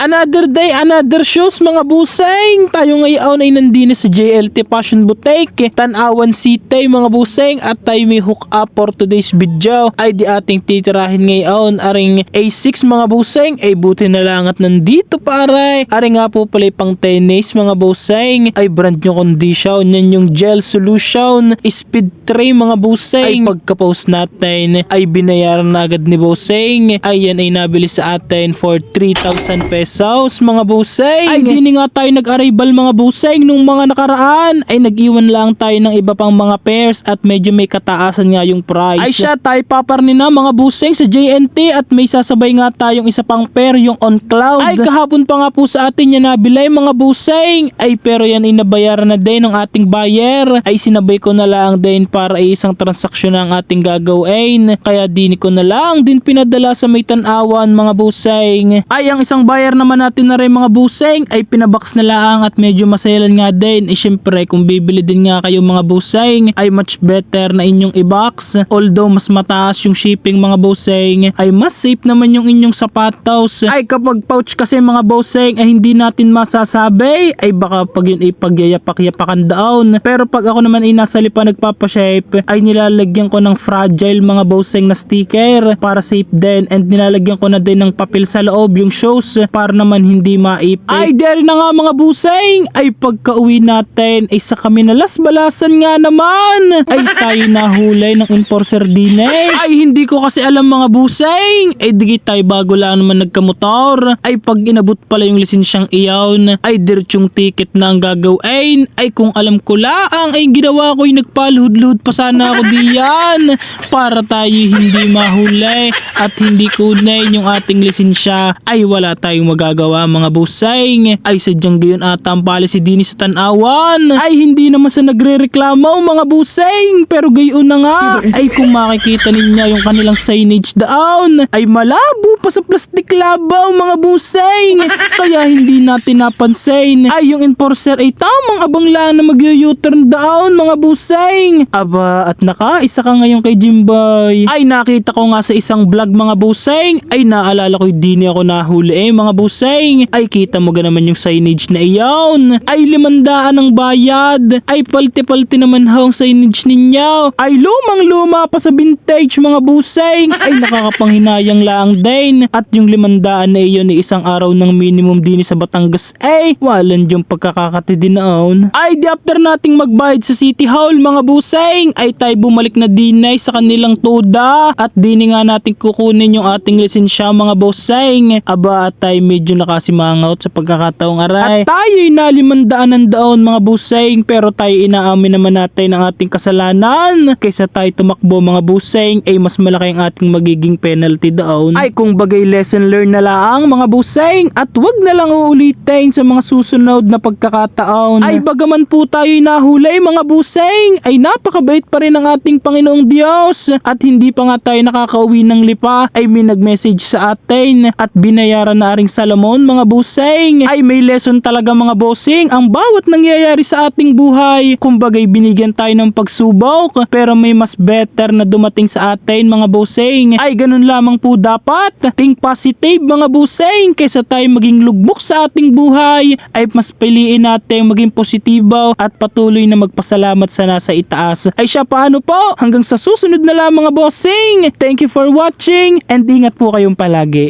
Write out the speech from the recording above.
Another day, another shows mga buseng. Tayo ngayon ay nandini sa JLT Fashion Boutique. Tanawan City mga buseng at tayo may hook up for today's video ay di ating titirahin ngayon aring A6 mga buseng ay buti na lang at nandito pare. Aring nga po pala pang tennis mga buseng ay brand new condition. Yan yung gel solution speed 3 mga buseng. Ay pagka-post natin ay binayaran na agad ni buseng. Ay yan ay nabili sa atin for 3,000 pesos mga buseng. Ay hindi nga tayo nag-arrival mga buseng nung mga nakaraan ay nag-iwan lang tayo ng iba pang mga pairs at medyo may kataasan nga yung price. Ay siya tayo paparni na mga buseng sa JNT at may sasabay nga tayong isa pang pair yung on cloud. Ay kahapon pa nga po sa atin yan nabilay mga buseng. Ay pero yan ay nabayaran na din ng ating buyer. Ay sinabay ko na lang din para isang transaksyon ang ating gagawin. Kaya din ko na lang din pinadala sa may tanawan mga buseng. Ay ang isang buyer naman natin na rin mga buseng ay pinabox na lang at medyo masayalan nga din. Eh syempre kung bibili din nga kayo mga buseng ay much better na inyong i-box. Although mas mataas yung shipping mga buseng ay mas safe naman yung inyong sapatos. Ay kapag pouch kasi mga buseng ay hindi natin masasabi ay baka pag yun ay pagyayapak-yapakan down. Pero pag ako naman ay nasa lipa nagpapashape ay nilalagyan ko ng fragile mga buseng na sticker para safe din and nilalagyan ko na din ng papel sa loob yung shows para naman hindi maipit. Ay dere na nga mga buseng. Ay pagka-uwi natin ay sa kami nalas-balasan nga naman. Ay tayo nahulay ng enforcer din eh. Ay hindi ko kasi alam mga buseng. Ay digit tayo bago lang naman nagkamotor. Ay pag inabot pala yung lisensyang iyawn ay diretsong ticket na ang gagawin. Ay kung alam ko laang ay ginawa ko yung nagpalhud-lud pa sana ako diyan. Para tayo hindi mahulay at hindi kunin yung ating lisensya. Ay wala tayong magagawa mga busay ay sadyang gayon ata ang policy din sa tanawan. Ay hindi naman sa nagre-reklamo mga busay pero gayon na nga. Ay kung makikita ninyo yung kanilang signage down ay malabo pa sa plastic labaw mga busay kaya hindi natin napansin. Ay yung enforcer ay tamang abang lang na mag-u-turn down mga busay aba at naka isa ka ngayon kay Jimboy. Ay nakita ko nga sa isang vlog mga busay ay naalala ko hindi ako nahuli eh mga busay ay kita mo ga naman yung signage na iyon. Ay limandaan ang bayad. Ay palti-palti naman ho ang signage ninyo. Ay lumang luma pa sa vintage mga busay ay nakakapanghinayang lang din. At yung limandaan na iyon ay isang araw ng minimum din sa Batangas. Ay walan yung pagkakakati din noon. Ay di after nating magbayad sa City Hall mga busay ay tayo bumalik na dinay sa kanilang tuda. At dini nga natin kukunin yung ating lisensya mga busay aba at tayo medyo nakasimangot sa pagkakataong aray. At tayo'y nalimandaan ng daon mga busay pero tayo inaamin naman natin ang ating kasalanan. Kaysa tayo tumakbo mga busay ay mas malaki ang ating magiging penalty doon ay kung bagay lesson learned na lang mga busay at wag na lang uulitin sa mga susunod na pagkakataon. Ay bagaman po tayo nahulay mga busay ay napakabait pa rin ang ating Panginoong Diyos. At hindi pa nga tayo nakakauwi ng lipa ay may nag-message sa atin at binayaran na aring Salomon mga busing ay may lesson talaga mga bossing. Ang bawat nangyayari sa ating buhay kumbagay binigyan tayo ng pagsubok. Pero may mas better na dumating sa atin mga bossing. Ay ganun lamang po dapat. Think positive mga bossing kaysa tayo maging lugbok sa ating buhay. Ay mas piliin natin maging positibo at patuloy na magpasalamat sa nasa itaas. Ay siya paano po? Hanggang sa susunod na lang mga bossing. Thank you for watching and ingat po kayong palagi